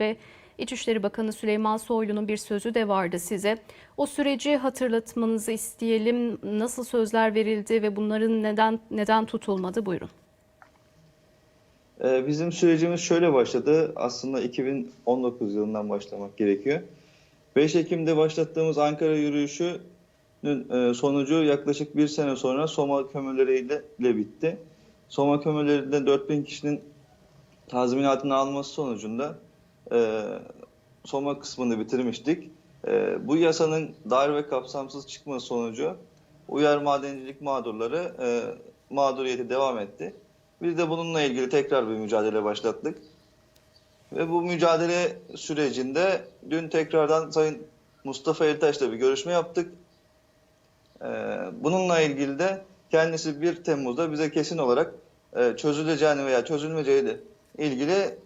ve İçişleri Bakanı Süleyman Soylu'nun bir sözü de vardı size. O süreci hatırlatmanızı isteyelim. Nasıl sözler verildi ve bunların neden neden tutulmadı? Buyurun. Ee, Bizim sürecimiz şöyle başladı. Aslında 2019 yılından başlamak gerekiyor. 5 Ekim'de başlattığımız Ankara yürüyüşünün e, sonucu yaklaşık bir sene sonra Soma kömürleriyle bitti. Soma kömürlerinde 4000 kişinin tazminatını alması sonucunda e, Soma kısmını bitirmiştik. E, bu yasanın dar ve kapsamsız çıkması sonucu uyar madencilik mağdurları e, mağduriyeti devam etti. Biz de bununla ilgili tekrar bir mücadele başlattık. Ve bu mücadele sürecinde dün tekrardan Sayın Mustafa Eltaş'la bir görüşme yaptık. Ee, Bununla ilgili de kendisi 1 Temmuz'da bize kesin olarak e, çözüleceğini veya çözülmeyeceğiyle ilgili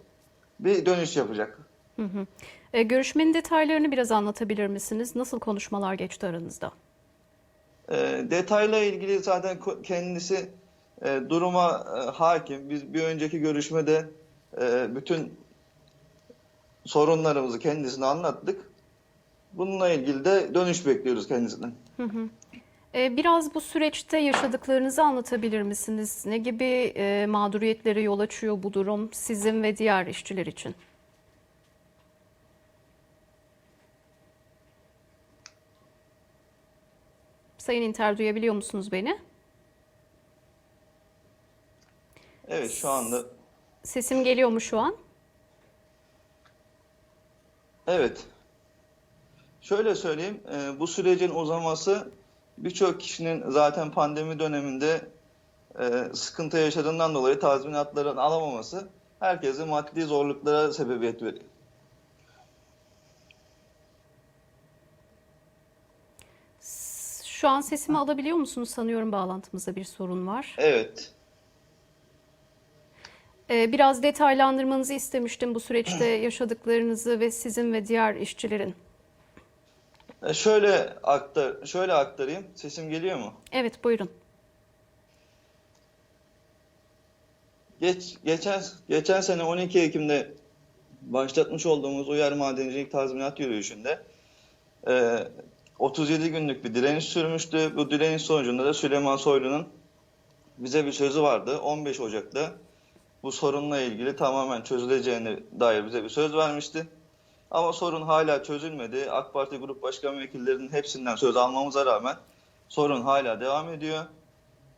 bir dönüş yapacak. Hı hı. E, görüşmenin detaylarını biraz anlatabilir misiniz? Nasıl konuşmalar geçti aranızda? E, detayla ilgili zaten kendisi e, duruma e, hakim. Biz bir önceki görüşmede e, bütün sorunlarımızı kendisine anlattık. Bununla ilgili de dönüş bekliyoruz kendisinden. E, biraz bu süreçte yaşadıklarınızı anlatabilir misiniz? Ne gibi e, mağduriyetlere yol açıyor bu durum sizin ve diğer işçiler için? Sayın İnter duyabiliyor musunuz beni? Evet şu anda Sesim geliyor mu şu an? evet. Şöyle söyleyeyim, e, bu sürecin uzaması birçok kişinin zaten pandemi döneminde e, sıkıntı yaşadığından dolayı tazminatların alamaması herkese maddi zorluklara sebebiyet veriyor. Şu an sesimi alabiliyor musunuz? Sanıyorum bağlantımızda bir sorun var. Evet. Ee, Biraz detaylandırmanızı istemiştim bu süreçte yaşadıklarınızı ve sizin ve diğer işçilerin. E, Şöyle aktar, şöyle aktarayım. Sesim geliyor mu? Evet, buyurun. Geç, geçen geçen sene 12 Ekim'de başlatmış olduğumuz Uyar Madencilik Tazminat Yürüyüşü'nde e, 37 günlük bir direniş sürmüştü. Bu direniş sonucunda da Süleyman Soylu'nun bize bir sözü vardı. 15 Ocak'ta bu sorunla ilgili tamamen çözüleceğine dair bize bir söz vermişti. Ama sorun hala çözülmedi. AK Parti Grup Başkan Vekillerinin hepsinden söz almamıza rağmen sorun hala devam ediyor.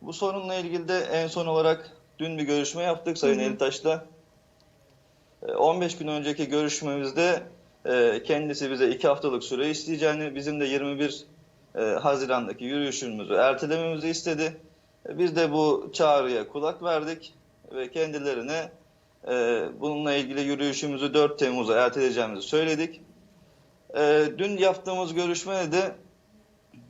Bu sorunla ilgili de en son olarak dün bir görüşme yaptık Sayın Elitaş'la. E, 15 gün önceki görüşmemizde e, kendisi bize 2 haftalık süre isteyeceğini, bizim de 21 e, Haziran'daki yürüyüşümüzü ertelememizi istedi. Biz de bu çağrıya kulak verdik ve kendilerine e, bununla ilgili yürüyüşümüzü 4 Temmuz'a erteleyeceğimizi söyledik. E, Dün yaptığımız görüşmede de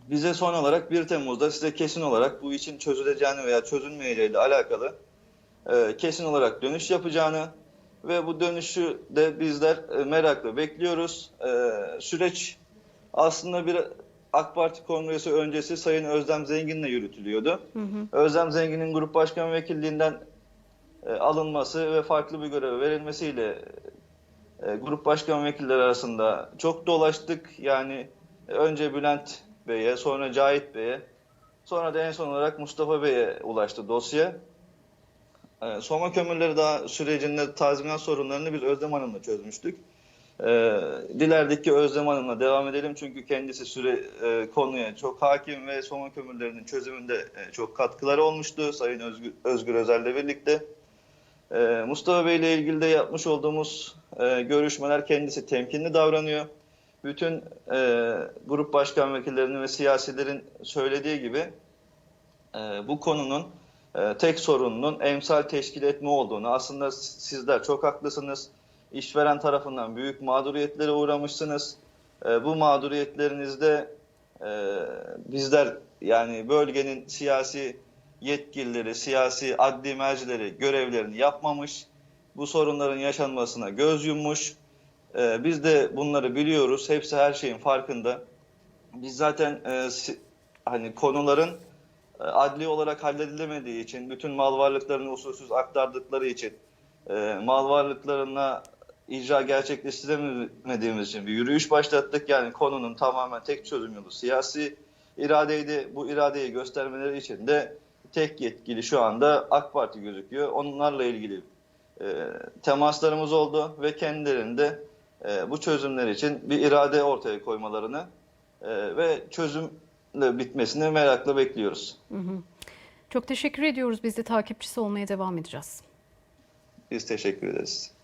bize son olarak 1 Temmuz'da size kesin olarak bu için çözüleceğini veya çözülmeyeceğiyle alakalı e, kesin olarak dönüş yapacağını ve bu dönüşü de bizler e, merakla bekliyoruz. E, süreç aslında bir AK Parti Kongresi öncesi Sayın Özlem Zengin'le yürütülüyordu. Özlem Zengin'in grup başkan vekilliğinden e, alınması ve farklı bir göreve verilmesiyle e, grup başkan vekilleri arasında çok dolaştık. Yani e, önce Bülent Bey'e, sonra Cahit Bey'e, sonra da en son olarak Mustafa Bey'e ulaştı dosya. E, Soma kömürleri daha sürecinde tazminat sorunlarını biz Özlem Hanım'la çözmüştük. Dilerdik ki Özlem Hanım'la devam edelim çünkü kendisi süre konuya çok hakim ve Soma kömürlerinin çözümünde çok katkıları olmuştu Sayın Özgür, Özgür Özel'le birlikte. Ee, Mustafa Bey ile ilgili de yapmış olduğumuz e, görüşmeler kendisi temkinli davranıyor. Bütün e, grup başkan vekillerinin ve siyasilerin söylediği gibi e, bu konunun tek sorununun emsal teşkil etme olduğunu aslında sizler çok haklısınız. İşveren tarafından büyük mağduriyetlere uğramışsınız. Bu mağduriyetlerinizde bizler yani bölgenin siyasi yetkilileri, siyasi adli mercileri görevlerini yapmamış, bu sorunların yaşanmasına göz yummuş. Ee, biz de bunları biliyoruz. Hepsi her şeyin farkında. Biz zaten e, si- hani konuların e, adli olarak halledilemediği için, bütün mal varlıklarını usulsüz aktardıkları için, e, mal varlıklarına icra gerçekleştiremediğimiz için bir yürüyüş başlattık. Yani konunun tamamen tek çözüm yolu siyasi iradeydi. Bu iradeyi göstermeleri için de tek yetkili şu anda AK Parti gözüküyor. Onlarla ilgili e, temaslarımız oldu ve kendilerinde e, bu çözümler için bir irade ortaya koymalarını e, ve çözümle bitmesini merakla bekliyoruz. Çok teşekkür ediyoruz. Biz de takipçisi olmaya devam edeceğiz. Biz teşekkür ederiz.